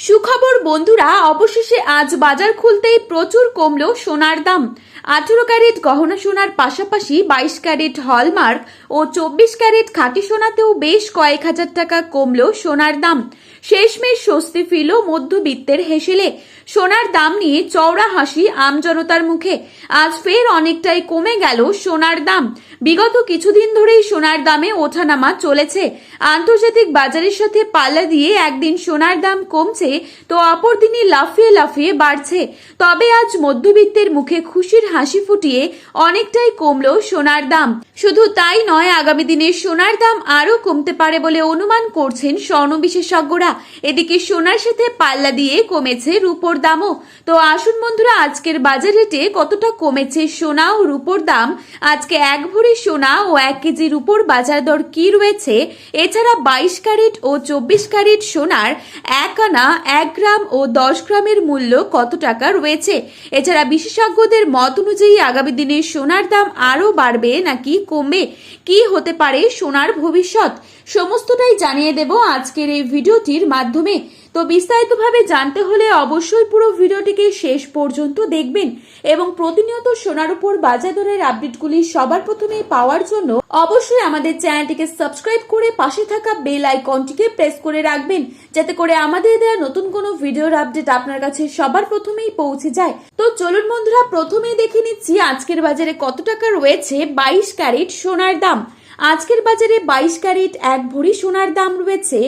সুখবর বন্ধুরা অবশেষে আজ বাজার খুলতেই প্রচুর কমলো সোনার দাম। আঠেরো ক্যারেট গহনা সোনার পাশাপাশি বাইশ ক্যারেট হলমার্ক ও চব্বিশ ক্যারেট খাঁটি সোনাতেও বেশ কয়েক হাজার টাকা কমলো সোনার দাম। শেষমেশ স্বস্তি ফিরল মধ্যবিত্তের হেসেলে। সোনার দাম নিয়ে চওড়া হাসি আমজনতার মুখে। আজ ফের অনেকটাই কমে গেল সোনার দাম। বিগত কিছুদিন ধরেই সোনার দামে ওঠানামা চলেছে। আন্তর্জাতিক বাজারের সাথে পাল্লা দিয়ে একদিন সোনার দাম কমছে তো অপর দিনই লাফিয়ে লাফিয়ে বাড়ছে। তবে আজ মধ্যবিত্তের মুখে খুশির হাসি ফুটিয়ে অনেকটাই কমলো সোনার দাম। শুধু তাই নয়, আগামী দিনে সোনার দাম আরও কমতে পারে বলে অনুমান করছেন স্বর্ণ বিশেষজ্ঞরা। এদিকে সোনার সাথে পাল্লা দিয়ে কমেছে রূপোর দামও। তো আসুন বন্ধুরা, আজকের বাজার রেটে কতটা কমেছে সোনা ও রূপোর দাম? আজকে এক ভরি সোনা ও এক কেজি রূপোর বাজার দর কি রয়েছে? এছাড়া বাইশ ক্যারেট ও চব্বিশ ক্যারেট সোনার এক আনা, এক গ্রাম ও দশ গ্রামের মূল্য কত টাকা রয়েছে? এছাড়া বিশেষজ্ঞদের মত অনুযায়ী আগামী দিনে সোনার দাম আরও বাড়বে নাকি কমবে? কি হতে পারে সোনার ভবিষ্যৎ? সমস্তটাই জানিয়ে দেব আজকের এই ভিডিওটির মাধ্যমে। তো বিস্তারিতভাবে জানতে হলে অবশ্যই পুরো ভিডিওটিকে শেষ পর্যন্ত দেখবেন এবং প্রতিনিয়ত সোনার উপর বাজার দরের আপডেটগুলি সবার প্রথমে পাওয়ার জন্য অবশ্যই আমাদের চ্যানেলটিকে সাবস্ক্রাইব করে পাশে থাকা বেল আইকনটিকে প্রেস করে রাখবেন, যাতে করে আমাদের দেওয়া নতুন কোনো ভিডিওর আপডেট আপনার কাছে সবার প্রথমেই পৌঁছে যায়। তো চলুন বন্ধুরা, প্রথমেই দেখে নিচ্ছি আজকের বাজারে কত টাকা রয়েছে বাইশ ক্যারেট সোনার দাম। আজকের বাজারে বাইশ ক্যারেট, এক ভরি সোনার দাম রয়েছে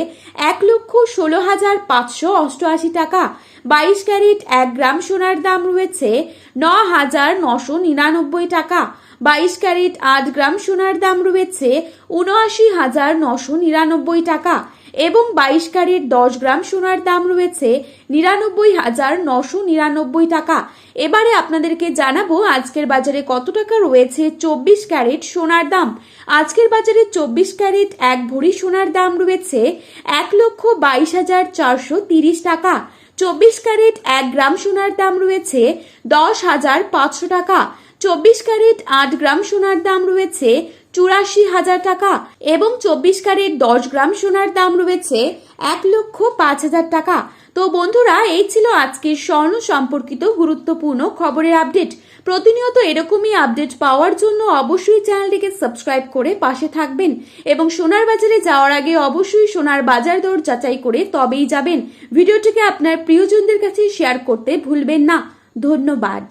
এক লক্ষ ষোলো হাজার পাঁচশো অষ্টআশি টাকা। বাইশ ক্যারেট, এক গ্রাম সোনার দাম রয়েছে ন হাজার নশো নিরানব্বই টাকা। বাইশ ক্যারেট, আট গ্রাম সোনার দাম রয়েছে উনআশি হাজার নশো নিরানব্বই টাকা। এবং বাইশ ক্যারেট দশ গ্রাম সোনার দাম রয়েছে নিরানব্বই হাজার নশো নিরানব্বই টাকা। এবারে আপনাদেরকে জানাব আজকের বাজারে কত টাকা রয়েছে চব্বিশ ক্যারেট সোনার দাম। আজকের বাজারে চব্বিশ ক্যারেট এক ভরি সোনার দাম রয়েছে এক লক্ষ বাইশ হাজার চারশো তিরিশ টাকা। চব্বিশ ক্যারেট এক গ্রাম সোনার দাম রয়েছে দশ হাজার পাঁচশো টাকা। চব্বিশ ক্যারেট আট গ্রাম সোনার দাম রয়েছে চুরাশি হাজার টাকা এবং চব্বিশ ক্যারেট দশ গ্রাম সোনার দাম রয়েছে এক লক্ষ পাঁচ হাজার টাকা। তো বন্ধুরা, এই ছিল আজকের স্বর্ণ সম্পর্কিত গুরুত্বপূর্ণ খবরের আপডেট। প্রতিনিয়ত এরকমই আপডেট পাওয়ার জন্য অবশ্যই চ্যানেলটিকে সাবস্ক্রাইব করে পাশে থাকবেন এবং সোনার বাজারে যাওয়ার আগে অবশ্যই সোনার বাজার দর যাচাই করে তবেই যাবেন। ভিডিওটিকে আপনার প্রিয়জনদের কাছে শেয়ার করতে ভুলবেন না। ধন্যবাদ।